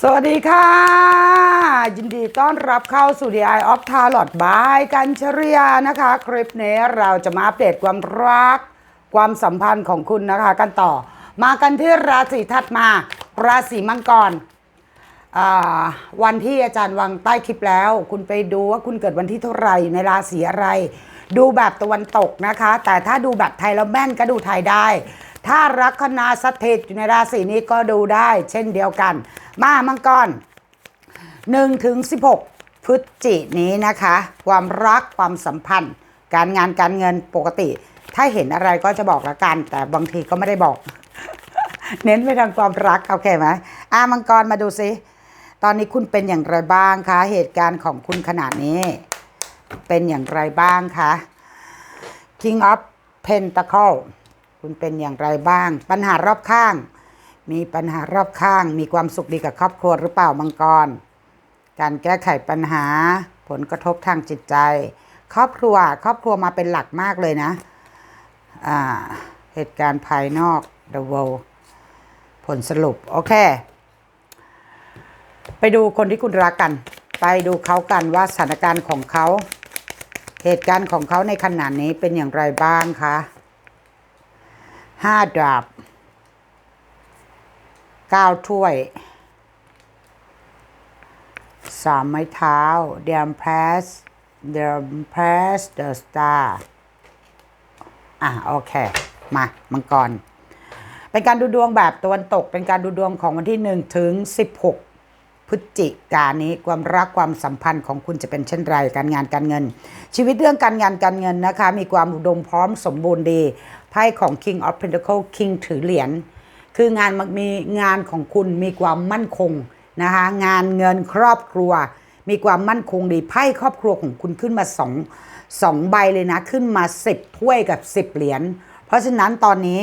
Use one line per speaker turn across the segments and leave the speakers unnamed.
สวัสดีค่ะ ยินดีต้อนรับเข้าสู่ The Eye of Tarot by กันชริยานะคะ คลิปนี้เราจะมาอัปเดตความรัก ความสัมพันธ์ของคุณนะคะ กันต่อ มากันที่ราศีถัดมา ราศีมังกรวันที่อาจารย์วางใต้คลิปแล้ว คุณไปดูว่าคุณเกิดวันที่เท่าไหร่ในราศีอะไร ดูแบบตะวันตกนะคะ แต่ถ้าดูแบบไทยแล้วแม่นก็ดูไทยได้ ถ้าลัคนาสถิตอยู่ในราศีนี้ก็ดูได้ เช่นเดียวกัน มามังกร1ถึง16 พฤศจินี้นะคะ ความรักความสัมพันธ์ การงานการเงินปกติ ถ้าเห็นอะไรก็จะบอกละกัน แต่บางทีก็ไม่ได้บอก เน้นไปทางความรักโอเคไหมอามังกรมาดูซิตอนนี้คุณเป็นอย่างไรบ้างคะเหตุการณ์ของคุณขนาดนี้ เป็นอย่างไรบ้างคะ King of Pentacle คุณเป็นอย่างไรบ้าง ปัญหารอบข้าง มีปัญหารอบข้าง มีความสุขดีกับครอบครัวหรือเปล่ามังกร การแก้ไขปัญหา ผลกระทบทางจิตใจ ครอบครัวครอบครัวมาเป็นหลักมากเลยนะเหตุการณ์ภายนอก the world ผลสรุป โอเค ไปดูคนที่คุณรักกัน ไปดูเขากันว่าสถานการณ์ของเขา เหตุการณ์ของเขาในขณะนี้เป็นอย่างไรบ้างคะ ห้าดาบเก้าถ้วยสามไม้เท้า เดียมเพรสเดียมเพรสเดอะสตาร์อะโอเค มา มังกร เป็นการดูดวงแบบตะวันตก เป็นการดูดวงของวันที่1ถึง16พฤศจิกายนนี้ความรักความสัมพันธ์ของคุณจะเป็นเช่นไรการงานการเงิน ชีวิตเรื่องการงานการเงินนะคะ มีความอุดมพร้อมสมบูรณ์ดี ไพ่ของ King of Pentacle King ถือเหรียญคืองานมันมีงานของคุณมีความมั่นคงนะคะงานเงินครอบครัว มีความมั่นคงดีไพ่ครอบครัวของคุณขึ้นมาสองสองใบเลยนะขึ้นมา10ถ้วยกับ10เหรียญเพราะฉะนั้นตอนนี้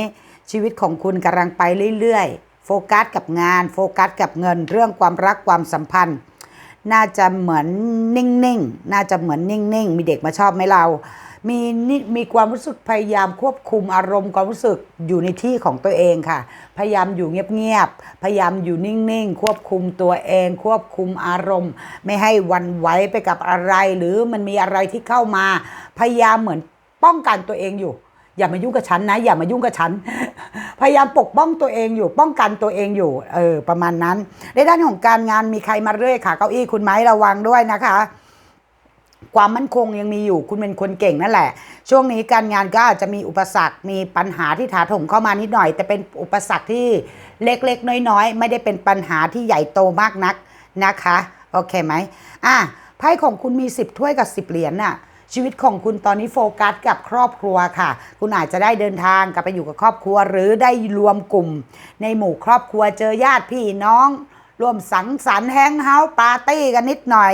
ชีวิตของคุณกำลังไปเรื่อยๆ โฟกัสกับงาน โฟกัสกับเงินเรื่องความรักความสัมพันธ์ น่าจะเหมือนนิ่งๆ น่าจะเหมือนนิ่งๆ มีเด็กมาชอบไหมเรา มีนิมีความรู้สึกพยายามควบคุมอารมณ์ความรู้สึกอยู่ในที่ของตัวเองค่ะ พยายามอยู่เงียบๆพยายามอยู่นิ่งๆ ควบคุมตัวเอง ควบคุมอารมณ์ ไม่ให้วันไหวไปกับอะไร หรือมันมีอะไรที่เข้ามา พยายามเหมือนป้องกันตัวเองอยู่ อย่ามายุ่งกับฉันนะ อย่ามายุ่งกับฉัน พยายามปกป้องตัวเองอยู่ ป้องกันตัวเองอยู่ เออประมาณนั้น ในด้านของการงานมีใครมาเรื่อยค่ะ เก้าอี้คุณไม้ระวังด้วยนะคะ ความมั่นคงยังมีอยู่คุณเป็นคนเก่งนั่นแหละ ช่วงนี้การงานก็อาจจะมีอุปสรรค มีปัญหาที่ถาถมเข้ามานิดหน่อย แต่เป็นอุปสรรคที่เล็กๆ น้อยๆ ไม่ได้เป็นปัญหาที่ใหญ่โตมากนักนะคะ โอเคไหมอะไพ่ของคุณมี 10 ถ้วยกับ 10 เหรียญน่ะชีวิตของคุณตอนนี้โฟกัสกับครอบครัวค่ะ คุณอาจจะได้เดินทางกลับไปอยู่กับครอบครัว หรือได้รวมกลุ่ม ในหมู่ครอบครัวเจอญาติพี่น้อง ร่วมสังสรรค์แฮงเฮาส์ปาร์ตี้กันนิดหน่อย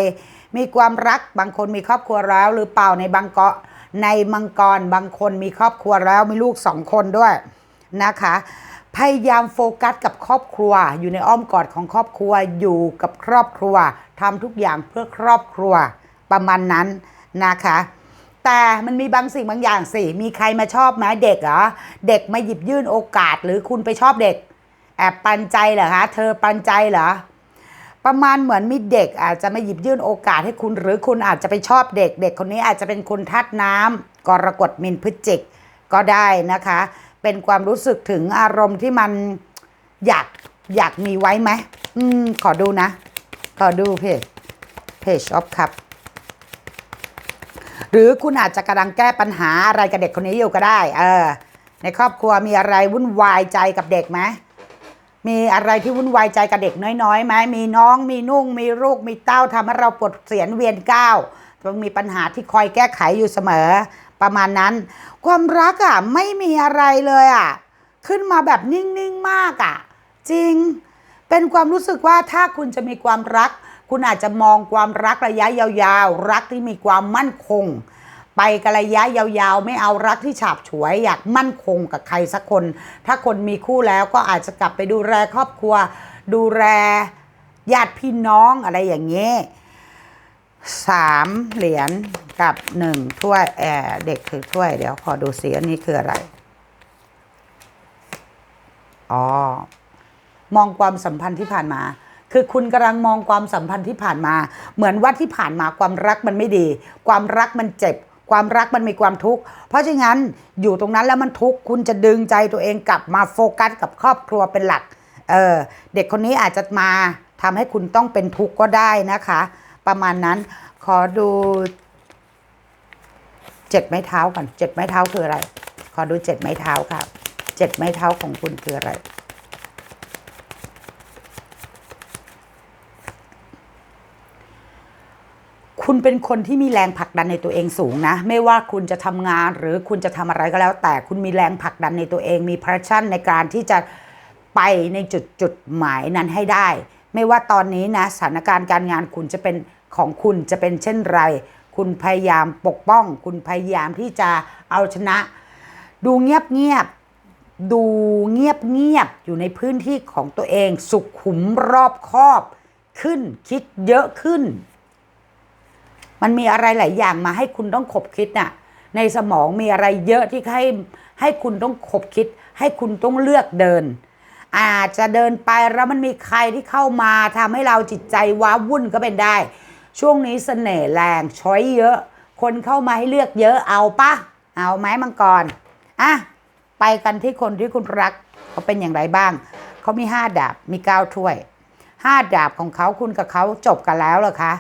มีความรักบางคนมีครอบครัวแล้วหรือเปล่าในบางเกาะในมังกรบางคนมีครอบครัวแล้วมีลูกสองคนด้วยนะคะ พยายามโฟกัสกับครอบครัว อยู่ในอ้อมกอดของครอบครัวอยู่กับครอบครัวทำทุกอย่างเพื่อครอบครัวประมาณนั้นนะคะแต่มันมีบางสิ่งบางอย่างสิ มีใครมาชอบไหมเด็กเหรอ เด็กมาหยิบยื่นโอกาสหรือคุณไปชอบเด็ก แอบปันใจเหรอคะ เธอปันใจเหรอ ประมาณเหมือนมีเด็กอาจจะมาหยิบยื่นโอกาสให้คุณ หรือคุณอาจจะไปชอบเด็ก เด็กคนนี้อาจจะเป็นคนทัดน้ำกรกฎมินพฤจิกก็ได้นะคะ เป็นความรู้สึกถึงอารมณ์ที่มันอยากอยากมีไว้ไหมอืมขอดูนะ ขอดูเพจเพจออฟครับหรือคุณอาจจะกำลังแก้ปัญหาอะไรกับเด็กคนนี้อยู่ก็ได้ เออ ในครอบครัวมีอะไรวุ่นวายใจกับเด็กไหม มีอะไรที่วุ่นวายใจกับเด็กน้อยๆไหมมีน้องมีนุ่ง มีลูกมีเต้าทำให้เราปวดเสียนเวียนก้าวต้องมีปัญหาที่คอยแก้ไขอยู่เสมอ ประมาณนั้น ความรักอะไม่มีอะไรเลยอะ ขึ้นมาแบบนิ่งๆมากอะ จริง เป็นความรู้สึกว่าถ้าคุณจะมีความรัก คุณอาจจะมองความรักระยะยาวๆ รักที่มีความมั่นคง ไปกระยะยาวๆ ไม่เอารักที่ฉาบฉวย อยากมั่นคงกับใครสักคน ถ้าคนมีคู่แล้วก็อาจจะกลับไปดูแลครอบครัว ดูแลญาติพี่น้องอะไรอย่างเงี้ยสามเหรียญกับหนึ่งถ้วยแอร์เด็กถือถ้วยเดี๋ยวขอดูสีอันนี้คืออะไร อ๋อ มองความสัมพันธ์ที่ผ่านมา คือคุณกำลังมองความสัมพันธ์ที่ผ่านมา เหมือนว่าที่ผ่านมาความรักมันไม่ดี ความรักมันเจ็บ ความรักมันมีความทุกข์ เพราะฉะนั้นอยู่ตรงนั้นแล้วมันทุกข์คุณจะดึงใจตัวเองกลับมาโฟกัสกับครอบครัวเป็นหลักเออเด็กคนนี้อาจจะมาทำให้คุณต้องเป็นทุกข์ก็ได้นะคะ ประมาณนั้นขอดูเจ็ดไม้เท้าก่อนเจ็ดไม้เท้าคืออะไร ขอดูเจ็ดไม้เท้าค่ะเจ็ดไม้เท้าของคุณคืออะไร คุณเป็นคนที่มีแรงผลักดันในตัวเองสูงนะ ไม่ว่าคุณจะทำงานหรือคุณจะทำอะไรก็แล้ว แต่คุณมีแรงผลักดันในตัวเอง มี passion ในการที่จะไปในจุดจุดหมายนั้นให้ได้ ไม่ว่าตอนนี้นะสถานการณ์การงานคุณจะเป็นของคุณจะเป็นเช่นไร คุณพยายามปกป้อง คุณพยายามที่จะเอาชนะ ดูเงียบเงียบดูเงียบเงียบอยู่ในพื้นที่ของตัวเอง สุขุมรอบคอบ ขึ้นคิดเยอะขึ้น มันมีอะไรหลายอย่างมาให้คุณต้องขบคิดน่ะ ในสมองมีอะไรเยอะที่ให้ให้คุณต้องขบคิด ให้คุณต้องเลือกเดิน อาจจะเดินไปแล้วมันมีใครที่เข้ามาทำให้เราจิตใจว้าวุ่นก็เป็นได้ ช่วงนี้เสน่ห์แรงช้อยเยอะ คนเข้ามาให้เลือกเยอะเอาปะเอาไหมมังกรอะไปกันที่คนที่คุณรักเขาเป็นอย่างไรบ้างเขามีห้าดาบมีเก้าถ้วยห้าดาบของเขาคุณกับเขาจบกันแล้วเหรอคะ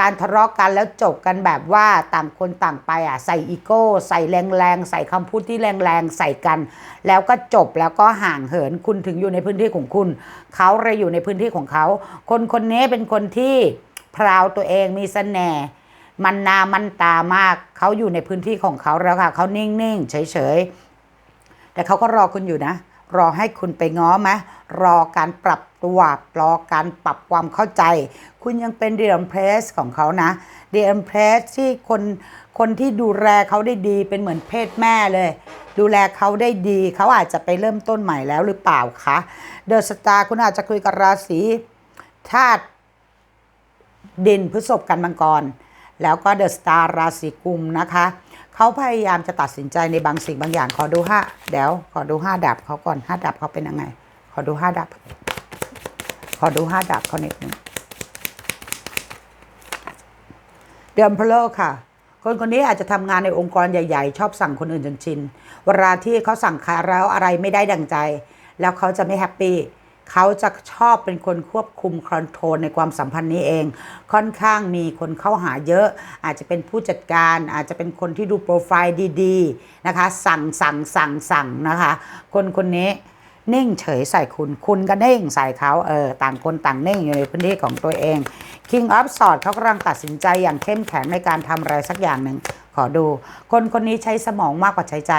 การทะเลาะกันแล้วจบกันแบบว่าต่างคนต่างไปอะใส่อีโก้ ใส่แรงๆ ใส่คำพูดที่แรงๆ ใส่กัน แล้วก็จบแล้วก็ห่างเหินคุณถึงอยู่ในพื้นที่ของคุณ เขาเลยอยู่ในพื้นที่ของเขา คนคนนี้เป็นคนที่พราวตัวเองมีเสน่ห์มันนามันตามาก เขาอยู่ในพื้นที่ของเขาแล้วค่ะ เขานิ่งๆ เฉยๆ แต่เขาก็รอคุณอยู่นะ รอให้คุณไปง้อไหมรอการปรับตัวรอการปรับความเข้าใจ คุณยังเป็นเดียมเพรสของเขานะเดียมเพรสที่คนคนที่ดูแลเขาได้ดีเป็นเหมือนเพศแม่เลย ดูแลเขาได้ดีเขาอาจจะไปเริ่มต้นใหม่แล้วหรือเปล่าคะเดอะสตาร์คุณอาจจะคุยกับราศีธาตุดินพฤษภกันมังกร แล้วก็เดอะสตาร์ราศีกุมนะคะ เขาพยายามจะตัดสินใจในบางสิ่งบางอย่าง ขอดูห้าเดี๋ยว ขอดูห้าดับเขาก่อนห้าดับเขาเป็นยังไง ขอดูห้าดับ ขอดูห้าดับเขานิดนึงเดือนพลค่ะคนคนนี้อาจจะทำงานในองค์กรใหญ่ ๆ ชอบสั่งคนอื่นจนชิน เวลาที่เขาสั่งใครแล้วอะไรไม่ได้ดังใจ แล้วเขาจะไม่แฮปปี้ เขาจะชอบเป็นคนควบคุมคอนโทรลในความสัมพันธ์นี้เอง ค่อนข้างมีคนเข้าหาเยอะ อาจจะเป็นผู้จัดการอาจจะเป็นคนที่ดูโปรไฟล์ดีๆนะคะ สั่งสั่งสั่งสั่งนะคะ คนคนนี้นิ่งเฉยใส่คุณ คุณก็นิ่งใส่เขาเออต่างคนต่างนิ่งอยู่ในพื้นที่ของตัวเอง King of Swords เขากำลังตัดสินใจอย่างเข้มแข็งในการทำอะไรสักอย่างหนึ่งขอดู คนคนนี้ใช้สมองมากกว่าใช้ใจ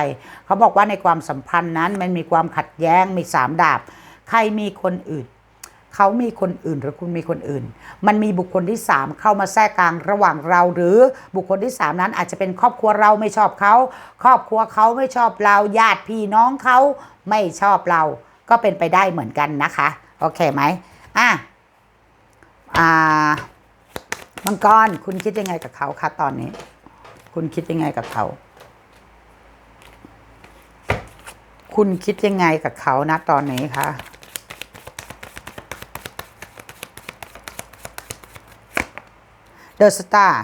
เขาบอกว่าในความสัมพันธ์นั้นมันมีความขัดแย้งมีสามดาบ ใครมีคนอื่น เขามีคนอื่นหรือคุณมีคนอื่น มันมีบุคคลที่สามเข้ามาแทรกกลางระหว่างเรา หรือบุคคลที่สามนั้นอาจจะเป็นครอบครัวเราไม่ชอบเขา ครอบครัวเขาไม่ชอบเราญาติพี่น้องเขาไม่ชอบเรา ก็เป็นไปได้เหมือนกันนะคะ โอเคไหมอะอ่ามังกรคุณคิดยังไงกับเขาคะตอนนี้ คุณคิดยังไงกับเขา คุณคิดยังไงกับเขานะตอนนี้คะ เดอะสตาร์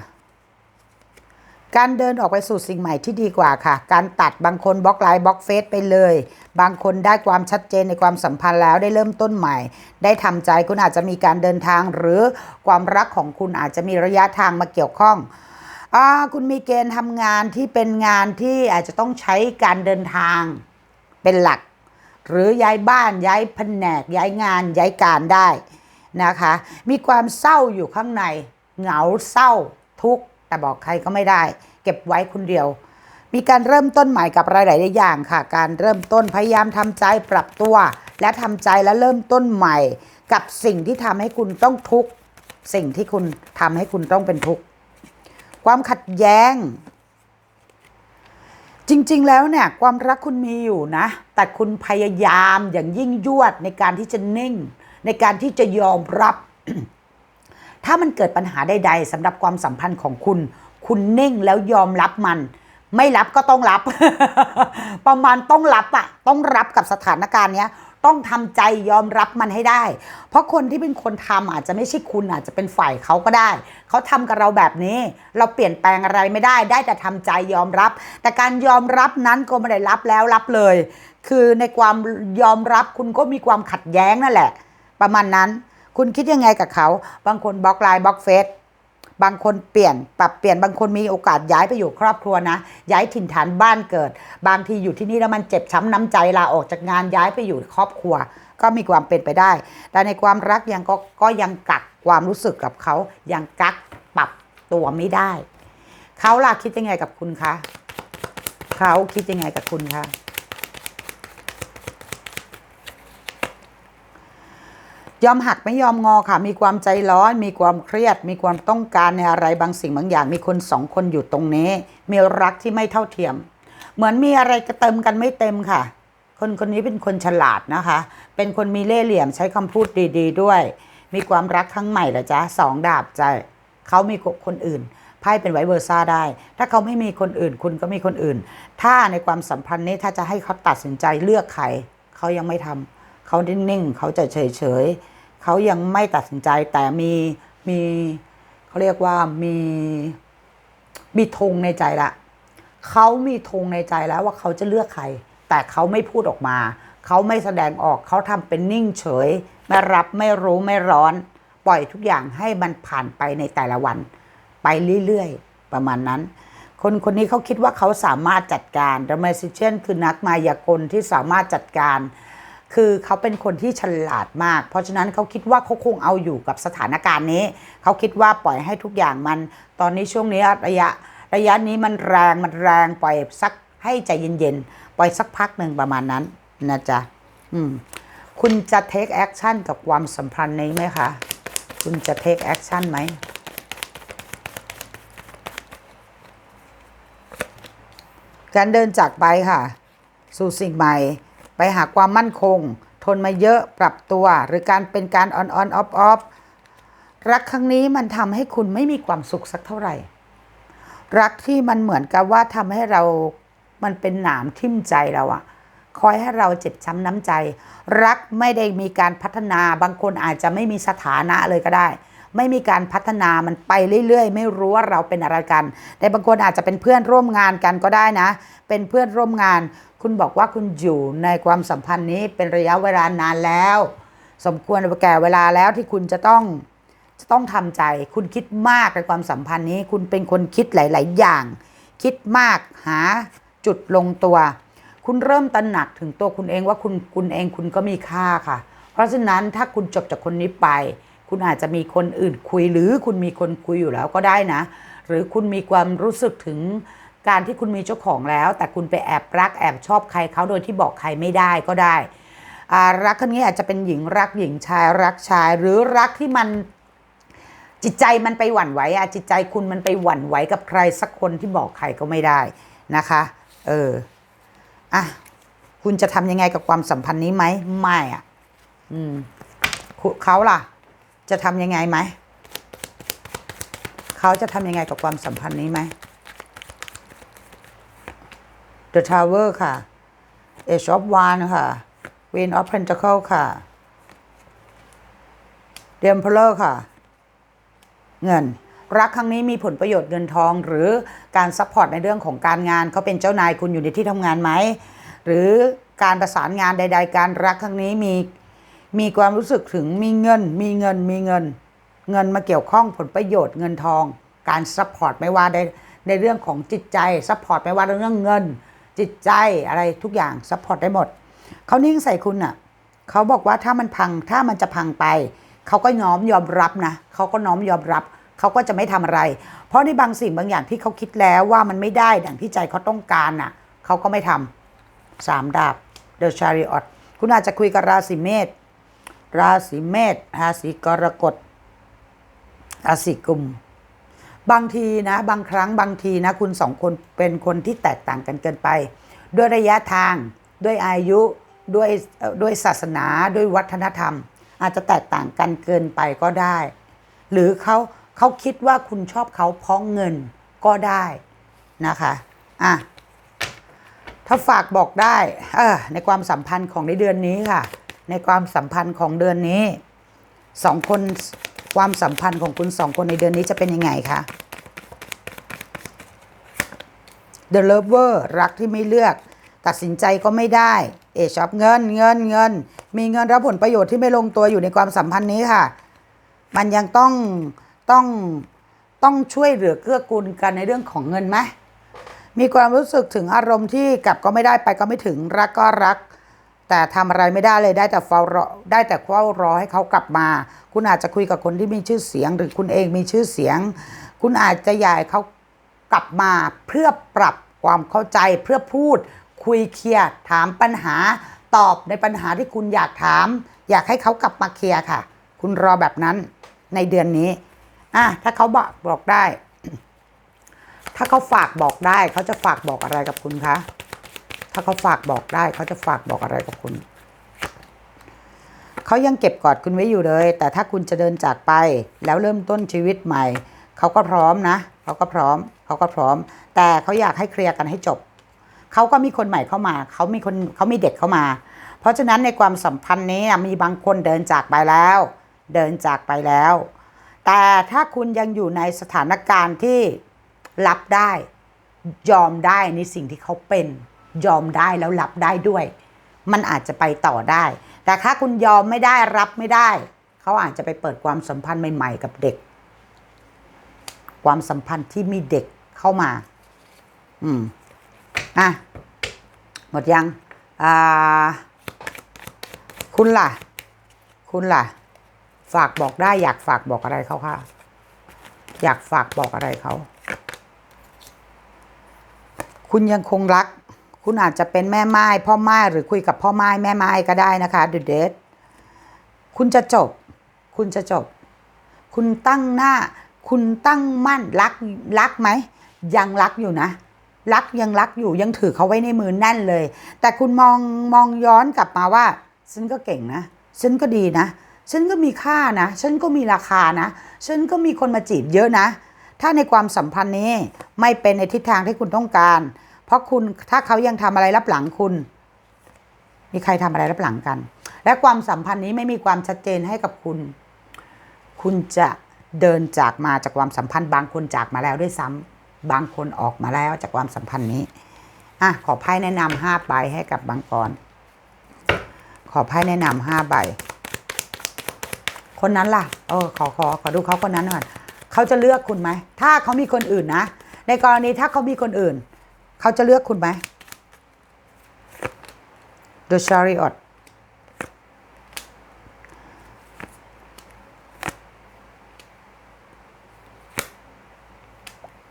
การเดินออกไปสู่สิ่งใหม่ที่ดีกว่าค่ะ การตัดบางคนบล็อกไลน์บล็อกเฟซไปเลย บางคนได้ความชัดเจนในความสัมพันธ์แล้วได้เริ่มต้นใหม่ ได้ทำใจคุณอาจจะมีการเดินทางหรือความรักของคุณอาจจะมีระยะทางมาเกี่ยวข้องอคุณมีเกณฑ์ทำงานที่เป็นงานที่อาจจะต้องใช้การเดินทางเป็นหลัก หรือย้ายบ้านย้ายแผนกย้ายงานย้ายการได้นะคะ มีความเศร้าอยู่ข้างใน เหงาเศร้าทุกข์แต่บอกใครก็ไม่ได้ เก็บไว้คนเดียว มีการเริ่มต้นใหม่กับอะไรหลายๆอย่างค่ะ การเริ่มต้นพยายามทำใจปรับตัว และทำใจและเริ่มต้นใหม่ กับสิ่งที่ทำให้คุณต้องทุกข์สิ่งที่คุณทำให้คุณต้องเป็นทุกข์ความขัดแย้ง จริงๆแล้วเนี่ยความรักคุณมีอยู่นะ แต่คุณพยายามอย่างยิ่งยวดในการที่จะนิ่ง ในการที่จะยอมรับ ถ้ามันเกิดปัญหาใดๆสำหรับความสัมพันธ์ของคุณ คุณนิ่งแล้วยอมรับมัน ไม่รับก็ต้องรับ ประมาณต้องรับอะต้องรับกับสถานการณ์เนี้ยต้องทำใจยอมรับมันให้ได้ เพราะคนที่เป็นคนทำอาจจะไม่ใช่คุณอาจจะเป็นฝ่ายเขาก็ได้ เขาทำกับเราแบบนี้ เราเปลี่ยนแปลงอะไรไม่ได้ ได้แต่ทำใจยอมรับ แต่การยอมรับนั้นก็ไม่ได้รับแล้วรับเลย คือในความยอมรับคุณก็มีความขัดแย้งนั่นแหละ ประมาณนั้น คุณคิดยังไงกับเขา บางคนบล็อกไลน์บล็อกเฟซบางคนเปลี่ยนปรับเปลี่ยนบางคนมีโอกาสย้ายไปอยู่ครอบครัวนะ ย้ายถิ่นฐานบ้านเกิด บางทีอยู่ที่นี่แล้วมันเจ็บช้ำน้ำใจลาออกจากงานย้ายไปอยู่ครอบครัว ก็มีความเป็นไปได้ แต่ในความรักยังก็ก็ยังกักความรู้สึกกับเขายังกักปรับตัวไม่ได้ เขาล่ะคิดยังไงกับคุณคะเขาคิดยังไงกับคุณคะ ยอมหักไม่ยอมงอค่ะ มีความใจร้อน มีความเครียด มีความต้องการในอะไรบางสิ่งบางอย่าง มีคนสองคนอยู่ตรงนี้ มีรักที่ไม่เท่าเทียม เหมือนมีอะไรกระเติมกันไม่เต็มค่ะ คนคนนี้เป็นคนฉลาดนะคะ เป็นคนมีเล่ห์เหลี่ยมใช้คำพูดดีๆด้วย มีความรักครั้งใหม่เหรอจ๊ะสองดาบใจเขามีคนอื่นไพ่เป็นไวเวอร์ซ่าได้ ถ้าเขาไม่มีคนอื่น คุณก็มีคนอื่น ถ้าในความสัมพันธ์นี้ถ้าจะให้เขาตัดสินใจเลือกใครเขายังไม่ทำเขานิ่งๆเขาจะเฉยๆ เขายังไม่ตัดสินใจแต่มีมีเขาเรียกว่ามีมีธงในใจละเขามีธงในใจแล้วว่าเขาจะเลือกใคร แต่เขาไม่พูดออกมา เขาไม่แสดงออกเขาทำเป็นนิ่งเฉย ไม่รับไม่รู้ไม่ร้อน ปล่อยทุกอย่างให้มันผ่านไปในแต่ละวัน ไปเรื่อยๆ ประมาณนั้น คนคนนี้เขาคิดว่าเขาสามารถจัดการ The Magician คือนักมายากลที่สามารถจัดการ คือเขาเป็นคนที่ฉลาดมาก เพราะฉะนั้นเขาคิดว่าเขาคงเอาอยู่กับสถานการณ์นี้ เขาคิดว่าปล่อยให้ทุกอย่างมัน ตอนนี้ช่วงนี้ระยะระยะนี้มันแรงมันแรงปล่อยสักให้ใจเย็นๆ ปล่อยสักพักหนึ่งประมาณนั้นนะจ๊ะอืมคุณจะ take action กับความสัมพันธ์นี้ไหมคะ คุณจะ take action ไหมการเดินจากไปค่ะ สู่สิ่งใหม่ ไปหาความมั่นคง ทนมาเยอะปรับตัว หรือการเป็นการ on on off off รักครั้งนี้มันทำให้คุณไม่มีความสุขสักเท่าไหร่ รักที่มันเหมือนกับว่าทำให้เรามันเป็นหนามทิ่มใจเราอะคอยให้เราเจ็บช้ำน้ำใจ รักไม่ได้มีการพัฒนาบางคนอาจจะไม่มีสถานะเลยก็ได้ ไม่มีการพัฒนามันไปเรื่อยๆ ไม่รู้ว่าเราเป็นอะไรกัน แต่บางคนอาจจะเป็นเพื่อนร่วมงานกันก็ได้นะ เป็นเพื่อนร่วมงาน คุณบอกว่าคุณอยู่ในความสัมพันธ์นี้เป็นระยะเวลานานแล้ว สมควรแก่เวลาแล้วที่คุณจะต้องจะต้องทำใจ คุณคิดมากในความสัมพันธ์นี้ คุณเป็นคนคิดหลาย ๆ อย่าง คิดมากหาจุดลงตัว คุณเริ่มตระหนักถึงตัวคุณเองว่าคุณคุณเองคุณก็มีค่าค่ะ เพราะฉะนั้นถ้าคุณจบจากคนนี้ไป คุณอาจจะมีคนอื่นคุยหรือคุณมีคนคุยอยู่แล้วก็ได้นะ หรือคุณมีความรู้สึกถึง การที่คุณมีเจ้าของแล้ว แต่คุณไปแอบรักแอบชอบใครเขาโดยที่บอกใครไม่ได้ก็ได้ รักครั้งนี้อาจจะเป็นหญิงรักหญิงชายรักชาย หรือรักที่มันจิตใจมันไปหวั่นไหวอะจิตใจคุณมันไปหวั่นไหวกับใครสักคนที่บอกใครก็ไม่ได้นะคะ เอออะคุณจะทำยังไงกับความสัมพันธ์นี้ไหมไม่อะ อืมเขาล่ะ จะทำยังไงไหมเขาจะทำยังไงกับความสัมพันธ์นี้ไหม The Tower ค่ะ Age of Wands ค่ะ Queen of Pentacles ค่ะ The Emperor ค่ะ เงิน รักครั้งนี้มีผลประโยชน์เงินทอง หรือการซัพพอร์ตในเรื่องของการงานเขาเป็นเจ้านายคุณอยู่ในที่ทำงานไหม หรือการประสานงานใด ๆ การรักครั้งนี้มีมีความรู้สึกถึงมีเงิน มีเงิน มีเงิน เงินมาเกี่ยวข้องผลประโยชน์เงินทอง การซัพพอร์ตไม่ว่าในในเรื่องของจิตใจซัพพอร์ตไม่ว่าเรื่องเงิน จิตใจอะไรทุกอย่างซัพพอร์ตได้หมด เขานิ่งใส่คุณอะเขาบอกว่าถ้ามันพังถ้ามันจะพังไป เขาก็น้อมยอมรับนะเขาก็น้อมยอมรับ เขาก็จะไม่ทำอะไร เพราะในบางสิ่งบางอย่างที่เขาคิดแล้วว่ามันไม่ได้ดังที่ใจเขาต้องการน่ะเขาก็ไม่ทำสามดาบ The Chariot คุณอาจจะคุยกับราศีเมษราศีเมษราศีกรกฎราศีกุม บางทีนะ บางครั้งบางทีนะ คุณสองคนเป็นคนที่แตกต่างกันเกินไป ด้วยระยะทาง ด้วยอายุ ด้วยด้วยศาสนา ด้วยวัฒนธรรม อาจจะแตกต่างกันเกินไปก็ได้ หรือเขาเขาคิดว่าคุณชอบเขาเพราะเงินก็ได้นะคะอะถ้าฝากบอกได้เออในความสัมพันธ์ของในเดือนนี้ค่ะ ในความสัมพันธ์ของเดือนนี้สองคน ความสัมพันธ์ของคุณสองคนในเดือนนี้จะเป็นยังไงคะ The Lover รักที่ไม่เลือก ตัดสินใจก็ไม่ได้เอชอบเงินเงินเงิน มีเงินรับผลประโยชน์ที่ไม่ลงตัวอยู่ในความสัมพันธ์นี้ค่ะ มันยังต้องต้องต้องช่วยเหลือเกื้อกูลกันในเรื่องของเงินไหมมีความรู้สึกถึงอารมณ์ที่กลับก็ไม่ได้ไปก็ไม่ถึงรักก็รัก แต่ทำอะไรไม่ได้เลยได้แต่เฝ้ารอได้แต่เฝ้ารอให้เขากลับมา คุณอาจจะคุยกับคนที่มีชื่อเสียง หรือคุณเองมีชื่อเสียง คุณอาจจะอยากให้เขากลับมาเพื่อปรับความเข้าใจเพื่อพูด คุยเคลียร์ถามปัญหาตอบในปัญหาที่คุณอยากถาม อยากให้เขากลับมาเคลียร์ค่ะ คุณรอแบบนั้นในเดือนนี้อะถ้าเขาบอกบอกได้ ถ้าเขาฝากบอกได้ เขาจะฝากบอกอะไรกับคุณคะ ถ้าเขาฝากบอกได้เขาจะฝากบอกอะไรกับคุณเขายังเก็บกอดคุณไว้อยู่เลย แต่ถ้าคุณจะเดินจากไป แล้วเริ่มต้นชีวิตใหม่เขาก็พร้อมนะเขาก็พร้อมเขาก็พร้อม แต่เขาอยากให้เคลียร์กันให้จบเขาก็มีคนใหม่เข้ามาเขามีคนเขามีเด็กเข้ามา เพราะฉะนั้นในความสัมพันธ์นี้มีบางคนเดินจากไปแล้ว เดินจากไปแล้ว แต่ถ้าคุณยังอยู่ในสถานการณ์ที่รับได้ยอมได้ในสิ่งที่เขาเป็น ยอมได้แล้วรับได้ด้วย มันอาจจะไปต่อได้ แต่ถ้าคุณยอมไม่ได้รับไม่ได้ เขาอาจจะไปเปิดความสัมพันธ์ใหม่ ๆ กับเด็ก ความสัมพันธ์ที่มีเด็กเข้ามา อืมอะหมดยังอ่าคุณล่ะ คุณล่ะ ฝากบอกได้อยากฝากบอกอะไรเขาค่ะ อยากฝากบอกอะไรเขา คุณยังคงรัก คุณอาจจะเป็นแม่ไม้พ่อไม้หรือคุยกับพ่อไม้แม่ไม้ก็ได้นะคะดูเดทคุณจะจบ คุณจะจบ คุณตั้งหน้า คุณตั้งมั่นรักรักไหม ยังรักอยู่นะ รักยังรักอยู่ยังถือเขาไว้ในมือแน่นเลย แต่คุณมองมองย้อนกลับมาว่า ฉันก็เก่งนะ ฉันก็ดีนะ ฉันก็มีค่านะ ฉันก็มีราคานะ ฉันก็มีคนมาจีบเยอะนะ ถ้าในความสัมพันธ์นี้ไม่เป็นในทิศทางที่คุณต้องการ ราะคุณถ้าเขายังทำอะไรรับหลังคุณ มีใครทำอะไรรับหลังกัน และความสัมพันธ์นี้ไม่มีความชัดเจนให้กับคุณ คุณจะเดินจากมาจากความสัมพันธ์ บางคนจากมาแล้วด้วยซ้ำบางคนออกมาแล้วจากความสัมพันธ์นี้อะขอไพ่แนะนำห้าใบให้กับบางกรขอไพ่แนะนำห้าใบ คนนั้นล่ะ เออขอขอขอดูเขาคนนั้นหน่อยเขาจะเลือกคุณไหม ถ้าเขามีคนอื่นนะ ในกรณีถ้าเขามีคนอื่น เขาจะเลือกคุณไหม The Chariot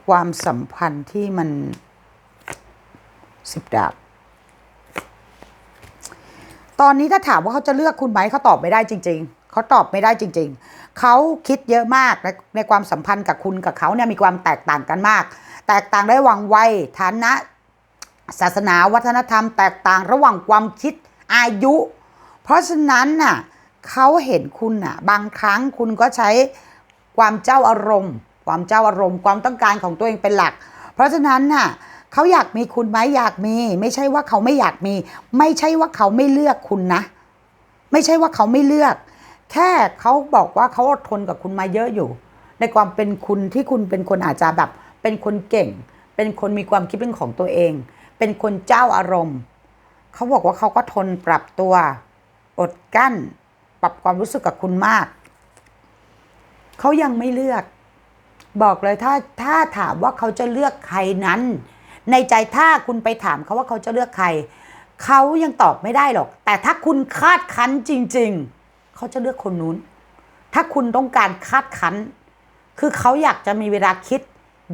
ความสัมพันธ์ที่มันสิบดาบ ตอนนี้ถ้าถามว่าเขาจะเลือกคุณไหมเขาตอบไม่ได้จริง ๆ เขาตอบไม่ได้จริง ๆ เขาคิดเยอะมากในในความสัมพันธ์กับคุณกับเขาเนี่ยมีความแตกต่างกันมาก แตกต่างได้วังวัยฐานะ ศาสนาวัฒนธรรม แตกต่างระหว่างความคิดอายุ เพราะฉะนั้นน่ะเขาเห็นคุณน่ะบางครั้งคุณก็ใช้ความเจ้าอารมณ์ ความเจ้าอารมณ์ ความต้องการของตัวเองเป็นหลัก เพราะฉะนั้นน่ะเขาอยากมีคุณไหมอยากมี ไม่ใช่ว่าเขาไม่อยากมี ไม่ใช่ว่าเขาไม่เลือกคุณนะ ไม่ใช่ว่าเขาไม่เลือก แค่เขาบอกว่าเขาอดทนกับคุณมาเยอะอยู่ ในความเป็นคุณที่คุณเป็นคนอาจจะแบบ เป็นคนเก่ง เป็นคนมีความคิดเป็นของตัวเอง เป็นคนเจ้าอารมณ์ เขาบอกว่าเขาก็ทนปรับตัว อดกั้น ปรับความรู้สึกกับคุณมาก เขายังไม่เลือก บอกเลยถ้าถ้าถามว่าเขาจะเลือกใครนั้น ในใจถ้าคุณไปถามเขาว่าเขาจะเลือกใคร เขายังตอบไม่ได้หรอก แต่ถ้าคุณคาดคั้นจริง ๆ เขาจะเลือกคนนู้น ถ้าคุณต้องการคาดคั้น คือเขาอยากจะมีเวลาคิด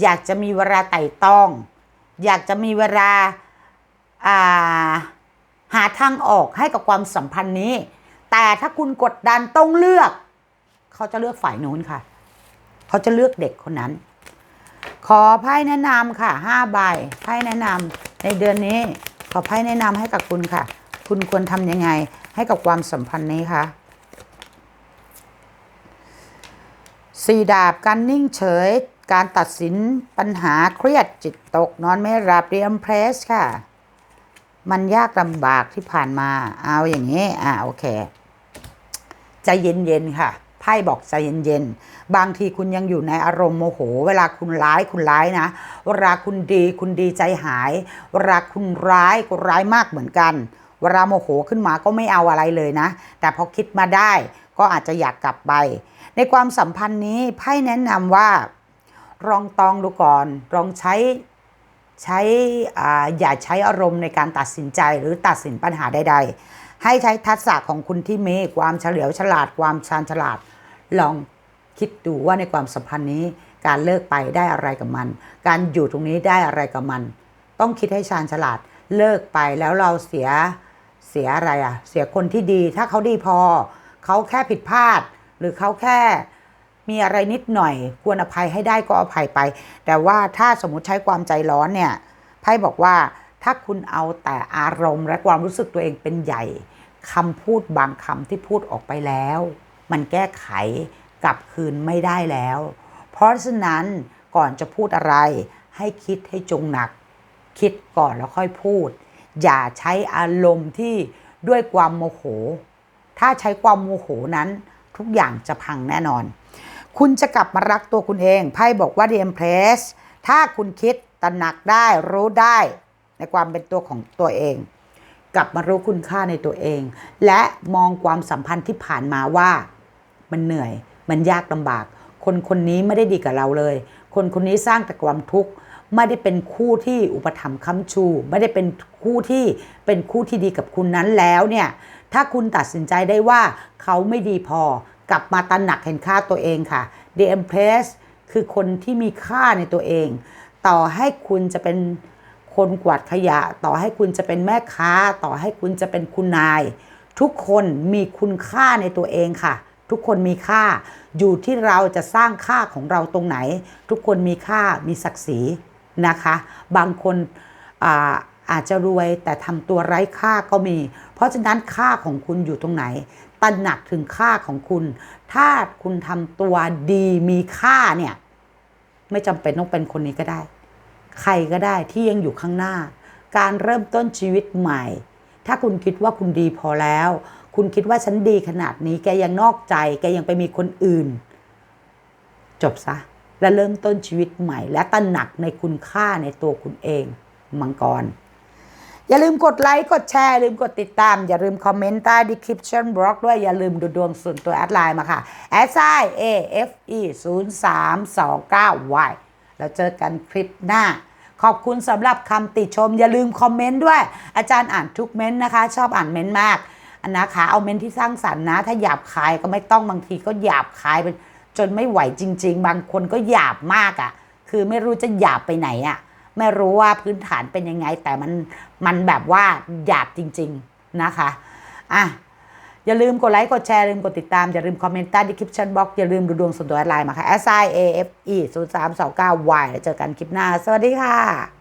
อยากจะมีเวลาไต่ตอง อยากจะมีเวลาาหาทางออกให้กับความสัมพันธ์นี้ แต่ถ้าคุณกดดันต้องเลือก เขาจะเลือกฝ่ายนู้นค่ะ เขาจะเลือกเด็กคนนั้น ขอไพ่แนะนำค่ะห้าใบไพ่แนะนำในเดือนนี้ ขอไพ่แนะนำให้กับคุณค่ะ คุณควรทำยังไงให้กับความสัมพันธ์นี้คะ สี่ดาบการนิ่งเฉย การตัดสินปัญหาเครียดจิตตกนอนไม่หลับเรียมเพรสค่ะ มันยากลำบากที่ผ่านมาเอาอย่างนี้ อ่าโอเคใจเย็นๆค่ะไพ่บอกใจเย็นๆ บางทีคุณยังอยู่ในอารมณ์โมโห เวลาคุณร้ายคุณร้ายนะ เวลาคุณดีคุณดีใจหาย เวลาคุณร้ายก็ร้ายมากเหมือนกัน เวลาโมโหขึ้นมาก็ไม่เอาอะไรเลยนะ แต่พอคิดมาได้ก็อาจจะอยากกลับไป ในความสัมพันธ์นี้ไพ่แนะนำว่าลองตองดูก่อนลองใช้ใช้อย่าใช้อารมณ์ในการตัดสินใจหรือตัดสินปัญหาใด ๆ ให้ใช้ทักษะของคุณที่มีความเฉลียวฉลาดความชาญฉลาด ลองคิดดูว่าในความสัมพันธ์นี้ การเลิกไปได้อะไรกับมัน การอยู่ตรงนี้ได้อะไรกับมัน ต้องคิดให้ชาญฉลาดเลิกไปแล้วเราเสียเสียอะไรอะเสียคนที่ดีถ้าเขาดีพอ เขาแค่ผิดพลาด หรือเขาแค่มีอะไรนิดหน่อย ควรอภัยให้ได้ก็อภัยไป แต่ว่าถ้าสมมติใช้ความใจร้อนเนี่ยไพ่บอกว่าถ้าคุณเอาแต่อารมณ์และความรู้สึกตัวเองเป็นใหญ่คำพูดบางคำที่พูดออกไปแล้ว มันแก้ไขกลับคืนไม่ได้แล้ว เพราะฉะนั้นก่อนจะพูดอะไร ให้คิดให้จงหนัก คิดก่อนแล้วค่อยพูด อย่าใช้อารมณ์ที่ด้วยความโมโห ถ้าใช้ความโมโหนั้น ทุกอย่างจะพังแน่นอน คุณจะกลับมารักตัวคุณเองไพ่บอกว่า The Empress ถ้าคุณคิดตระหนักได้รู้ได้ในความเป็นตัวของตัวเอง กลับมารู้คุณค่าในตัวเอง และมองความสัมพันธ์ที่ผ่านมาว่ามันเหนื่อย มันยากลำบาก คนคนนี้ไม่ได้ดีกับเราเลย คนคนนี้สร้างแต่ความทุกข์ ไม่ได้เป็นคู่ที่อุปถัมภ์ค้ำชู ไม่ได้เป็นคู่ที่เป็นคู่ที่ดีกับคุณนั้นแล้วเนี่ยถ้าคุณตัดสินใจได้ว่าเขาไม่ดีพอกลับมาตระหนักเห็นค่าตัวเองค่ะ The Empress คือคนที่มีค่าในตัวเอง ต่อให้คุณจะเป็นคนกวาดขยะ ต่อให้คุณจะเป็นแม่ค้า ต่อให้คุณจะเป็นคุณนาย ทุกคนมีคุณค่าในตัวเองค่ะ ทุกคนมีค่า อยู่ที่เราจะสร้างค่าของเราตรงไหน ทุกคนมีค่ามีศักดิ์ศรี นะคะ บางคนอาอาจจะรวยแต่ทำตัวไร้ค่าก็มี เพราะฉะนั้นค่าของคุณอยู่ตรงไหนตระหนักถึงค่าของคุณ ถ้าคุณทำตัวดีมีค่าเนี่ย ไม่จำเป็นต้องเป็นคนนี้ก็ได้ ใครก็ได้ที่ยังอยู่ข้างหน้า การเริ่มต้นชีวิตใหม่ ถ้าคุณคิดว่าคุณดีพอแล้ว คุณคิดว่าฉันดีขนาดนี้ แกยังนอกใจ แกยังไปมีคนอื่น จบซะ และเริ่มต้นชีวิตใหม่ และตระหนักในคุณค่าในตัวคุณเอง มังกร อย่าลืมกดไลค์ กดแชร์ ลืมกดติดตาม อย่าลืมคอมเมนต์ใต้ description box ด้วย อย่าลืมดูดวงส่วนตัวแอดไลน์มาค่ะ s i a f e 0 3 2 9 y แล้วเจอกันคลิปหน้า ขอบคุณสำหรับคำติชม อย่าลืมคอมเมนต์ด้วย อาจารย์อ่านทุกเม้นต์นะคะ ชอบอ่านเม้นต์มากอันนะคะเอาเม้นต์ที่สร้างสรรค์นะ ถ้าหยาบคายก็ไม่ต้องบางทีก็หยาบคายเป็น จนไม่ไหวจริง ๆ บางคนก็หยาบมากอะ่ะ คือไม่รู้จะหยาบไปไหนอะ่ะ ไม่รู้ว่าพื้นฐานเป็นยังไง แต่มันมันแบบว่าหยาบจริง ๆนะคะอะอย่าลืมกดไลค์ กดแชร์ ลืมกดติดตาม อย่าลืมคอมเมนต์ใต้ description box อย่าลืมดูดวงส่วนตัวแอดไลน์มาค่ะ s i a f e 0 3 2 9 y แล้วเจอกันคลิปหน้า สวัสดีค่ะ